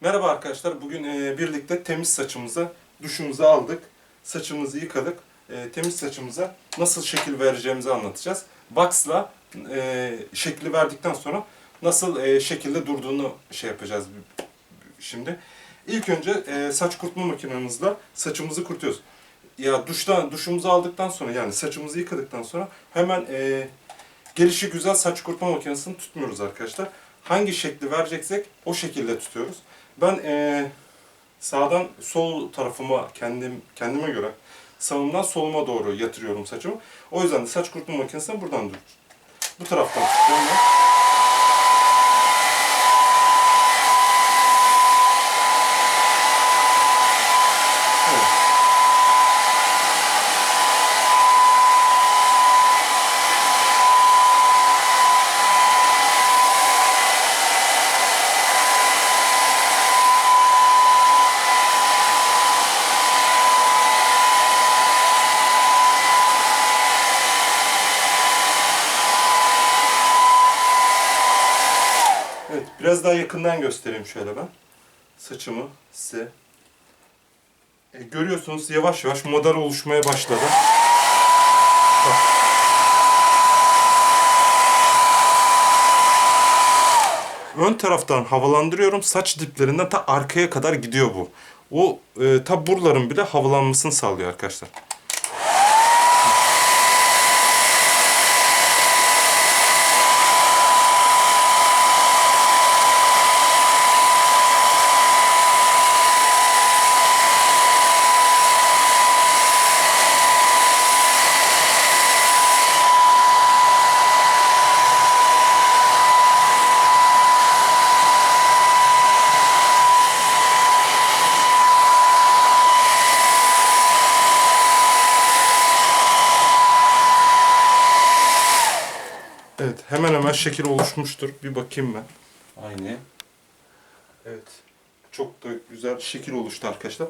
Merhaba arkadaşlar. Bugün e, birlikte temiz saçımıza duşumuzu aldık. Saçımızı yıkadık. E, temiz saçımıza nasıl şekil vereceğimizi anlatacağız. Box'la e, şekli verdikten sonra nasıl şekilde durduğunu şey yapacağız şimdi. İlk önce saç kurutma makinemizle saçımızı kurutuyoruz. Ya duştan duşumuzu aldıktan sonra yani saçımızı yıkadıktan sonra hemen gelişi güzel saç kurutma makinesini tutmuyoruz arkadaşlar. Hangi şekli vereceksek o şekilde tutuyoruz. Ben eee, sağdan sol tarafıma kendim kendime göre sağımdan soluma doğru yatırıyorum saçımı. O yüzden de saç kurutma makinesini buradan dur. Bu taraftan tutuyorum. Biraz daha yakından göstereyim şöyle ben. Saçımı size. E, görüyorsunuz yavaş yavaş model oluşmaya başladı. Ön taraftan havalandırıyorum. Saç diplerinden ta arkaya kadar gidiyor bu. O e, ta buraların bile havalanmasını sağlıyor arkadaşlar. Evet, hemen hemen şekil oluşmuştur. Bir bakayım ben. Aynı. Evet. Çok da güzel şekil oluştu arkadaşlar.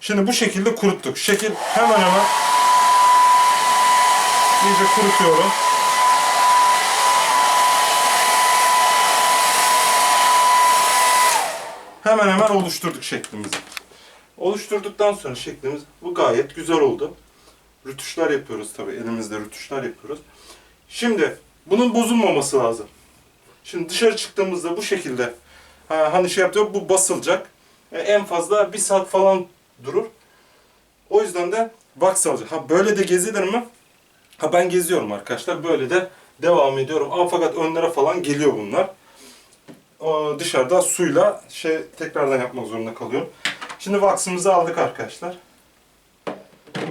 Şimdi bu şekilde kuruttuk. Şekil hemen hemen iyice kurutuyorum. Hemen hemen oluşturduk şeklimizi. Oluşturduktan sonra şeklimiz bu gayet güzel oldu. Rütuşlar yapıyoruz tabii. Elimizde rütuşlar yapıyoruz. Şimdi bunun bozulmaması lazım. Şimdi dışarı çıktığımızda bu şekilde ha, hani şey yapıyor bu basılacak. E, en fazla bir saat falan durur. O yüzden de box alacak. Ha böyle de gezilir mi? Ha ben geziyorum arkadaşlar. Böyle de devam ediyorum. Ama fakat önlere falan geliyor bunlar. Dışarıda suyla şey tekrardan yapmak zorunda kalıyorum. Şimdi wax'ımızı aldık arkadaşlar.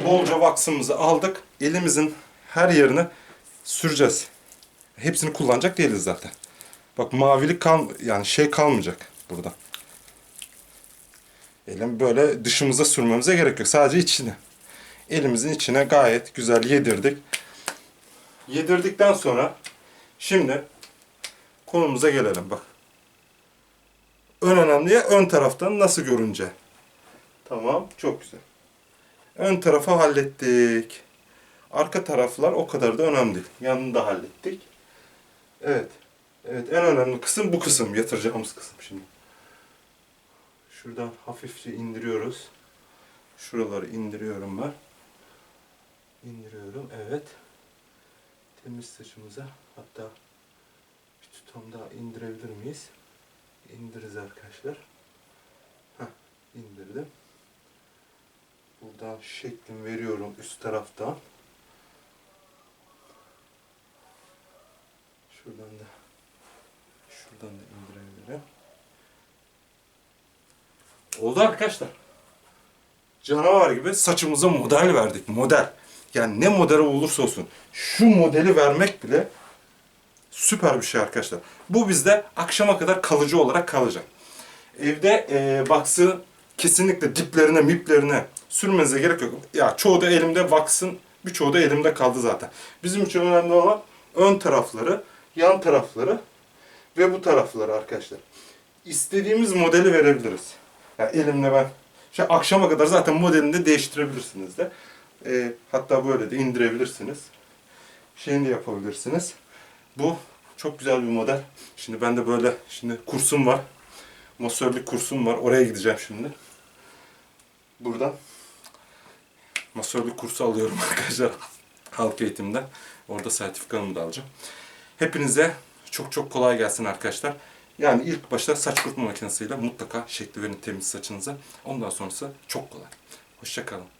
Bolca wax'ımızı aldık. Elimizin her yerine süreceğiz. Hepsini kullanacak değiliz zaten. Bak mavilik kal yani şey kalmayacak burada. Elim böyle dışımıza sürmemize gerek yok. Sadece içine. Elimizin içine gayet güzel yedirdik. Yedirdikten sonra şimdi konumuza gelelim bak. Ön önemliye ön taraftan nasıl görünce. Tamam çok güzel. Ön tarafı hallettik. Arka taraflar o kadar da önemli. Yanını da hallettik. Evet. Evet en önemli kısım bu kısım. Yatıracağımız kısım şimdi. Şuradan hafifçe indiriyoruz. Şuraları indiriyorum ben. İndiriyorum. Evet. Temiz saçımıza hatta bir tutam daha indirebilir miyiz? İndiririz arkadaşlar. Heh, indirdim. Buradan şeklimi veriyorum üst taraftan. Şuradan da şuradan da indirebilirim. Oldu arkadaşlar. Canavar gibi saçımıza model verdik. Model. Yani ne modeli olursa olsun. Şu modeli vermek bile süper bir şey arkadaşlar. Bu bizde akşama kadar kalıcı olarak kalacak. Evde e, vaksı kesinlikle diplerine, miplerine sürmenize gerek yok. Ya çoğu da elimde vaksın, birçoğu da elimde kaldı zaten. Bizim için önemli olan ön tarafları, yan tarafları ve bu tarafları arkadaşlar. İstediğimiz modeli verebiliriz. Ya elimle ben şey akşama kadar zaten modelini de değiştirebilirsiniz de. E, hatta böyle de indirebilirsiniz. Şeyini de yapabilirsiniz. Bu çok güzel bir model. Şimdi ben de böyle şimdi kursum var. masörlük kursum var. Oraya gideceğim şimdi. Buradan masörlük kursu alıyorum arkadaşlar. Halk eğitimden. Orada sertifikamı da alacağım. Hepinize çok çok kolay gelsin arkadaşlar. Yani ilk başta saç kurutma makinesiyle mutlaka şekli verin temiz saçınıza. Ondan sonrası çok kolay. Hoşçakalın.